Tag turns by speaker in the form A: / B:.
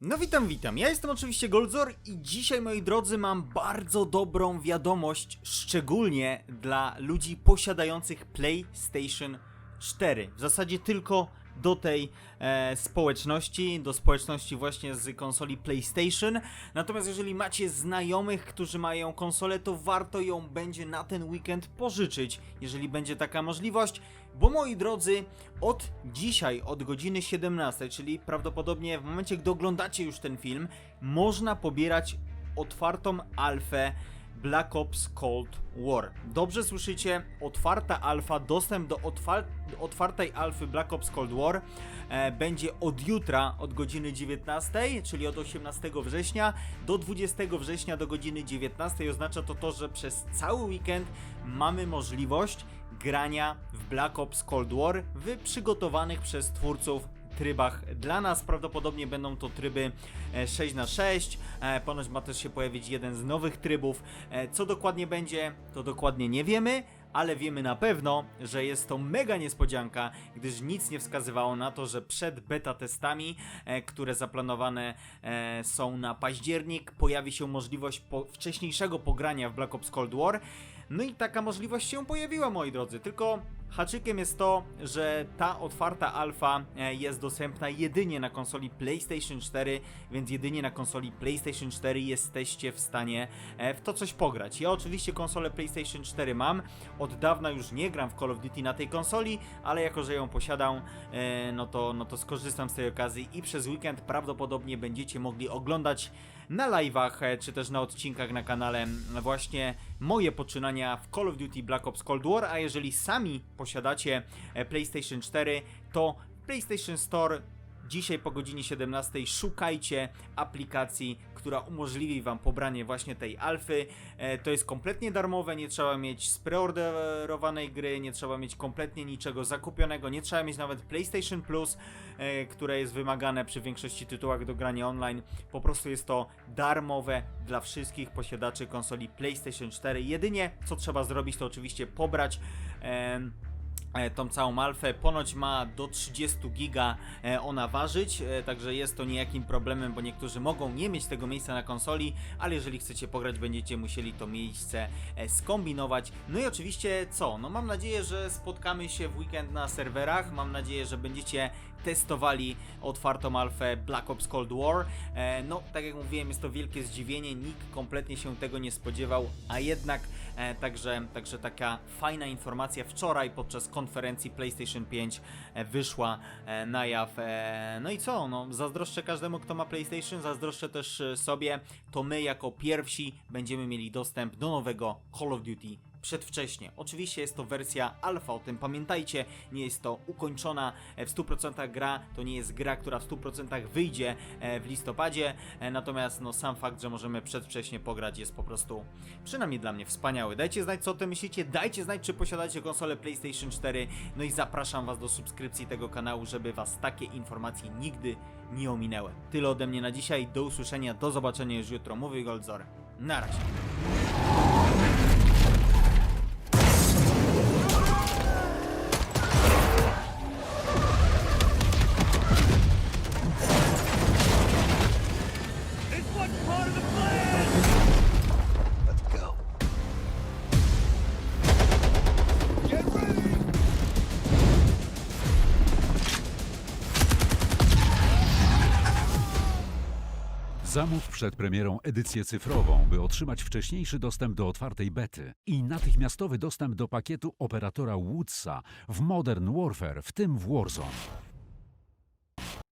A: No witam, witam. Ja jestem oczywiście Goldzor i dzisiaj, moi drodzy, mam bardzo dobrą wiadomość, szczególnie dla ludzi posiadających PlayStation 4. W zasadzie tylko do tej e, społeczności, do społeczności właśnie z konsoli PlayStation. Natomiast jeżeli macie znajomych, którzy mają konsolę, to warto ją będzie na ten weekend pożyczyć, jeżeli będzie taka możliwość. Bo moi drodzy, od dzisiaj, od godziny 17, czyli prawdopodobnie w momencie, gdy oglądacie już ten film, można pobierać otwartą alfę Black Ops Cold War. Dobrze słyszycie, otwarta alfa, dostęp do otwar otwartej alfy Black Ops Cold War e, będzie od jutra, od godziny 19, czyli od 18 września do 20 września do godziny 19. Oznacza to to, że przez cały weekend mamy możliwość grania w Black Ops Cold War w przygotowanych przez twórców trybach. Dla nas prawdopodobnie będą to tryby e, 6 na 6 e, Ponoć ma też się pojawić jeden z nowych trybów. E, Co dokładnie będzie, to dokładnie nie wiemy. Ale wiemy na pewno, że jest to mega niespodzianka, gdyż nic nie wskazywało na to, że przed beta testami, e, które zaplanowane e, są na październik, pojawi się możliwość po wcześniejszego pogrania w Black Ops Cold War. No i taka możliwość się pojawiła, moi drodzy. Tylko haczykiem jest to, że ta otwarta alfa e, jest dostępna jedynie na konsoli PlayStation 4, więc jedynie na konsoli PlayStation 4 jesteście w stanie e, w to coś pograć. Ja oczywiście konsolę PlayStation 4 mam, od dawna już nie gram w Call of Duty na tej konsoli, ale jako, że ją posiadam, e, no to, no to skorzystam z tej okazji i przez weekend prawdopodobnie będziecie mogli oglądać na live'ach, czy też na odcinkach na kanale właśnie moje poczynania w Call of Duty Black Ops Cold War, a jeżeli sami posiadacie e, PlayStation 4, to PlayStation Store dzisiaj po godzinie 17 szukajcie aplikacji, która umożliwi Wam pobranie właśnie tej alfy. E, to jest kompletnie darmowe, nie trzeba mieć spreorderowanej gry, nie trzeba mieć kompletnie niczego zakupionego, nie trzeba mieć nawet PlayStation Plus, e, które jest wymagane przy większości tytułach do grania online. Po prostu jest to darmowe dla wszystkich posiadaczy konsoli PlayStation 4. Jedynie co trzeba zrobić, to oczywiście pobrać. E, tą całą alfę. Ponoć ma do 30 giga e, ona ważyć, e, także jest to niejakim problemem, bo niektórzy mogą nie mieć tego miejsca na konsoli, ale jeżeli chcecie pograć, będziecie musieli to miejsce skombinować. No i oczywiście co? No mam nadzieję, że spotkamy się w weekend na serwerach. Mam nadzieję, że będziecie testowali otwartą alfę Black Ops Cold War. E, no, tak jak mówiłem, jest to wielkie zdziwienie, nikt kompletnie się tego nie spodziewał, a jednak e, także, także taka fajna informacja wczoraj podczas konferencji PlayStation 5 e, wyszła na jaw. No i co? No, zazdroszczę każdemu, kto ma PlayStation, zazdroszczę też sobie. To my jako pierwsi będziemy mieli dostęp do nowego Call of Duty przedwcześnie. Oczywiście jest to wersja alfa, o tym pamiętajcie, nie jest to ukończona e, w 100% gra, to nie jest gra, która w 100% wyjdzie e, w listopadzie, e, natomiast no, sam fakt, że możemy przedwcześnie pograć jest po prostu przynajmniej dla mnie wspaniały. Dajcie znać co o tym myślicie, dajcie znać czy posiadacie konsolę PlayStation 4, no i zapraszam was do subskrypcji tego kanału, żeby was takie informacje nigdy nie ominęły. Tyle ode mnie na dzisiaj, do usłyszenia, do zobaczenia już jutro, mówi Goldzor. Na razie.
B: Zamów przed premierą edycję cyfrową, by otrzymać wcześniejszy dostęp do otwartej bety i natychmiastowy dostęp do pakietu operatora Woodsa w Modern Warfare, w tym w Warzone.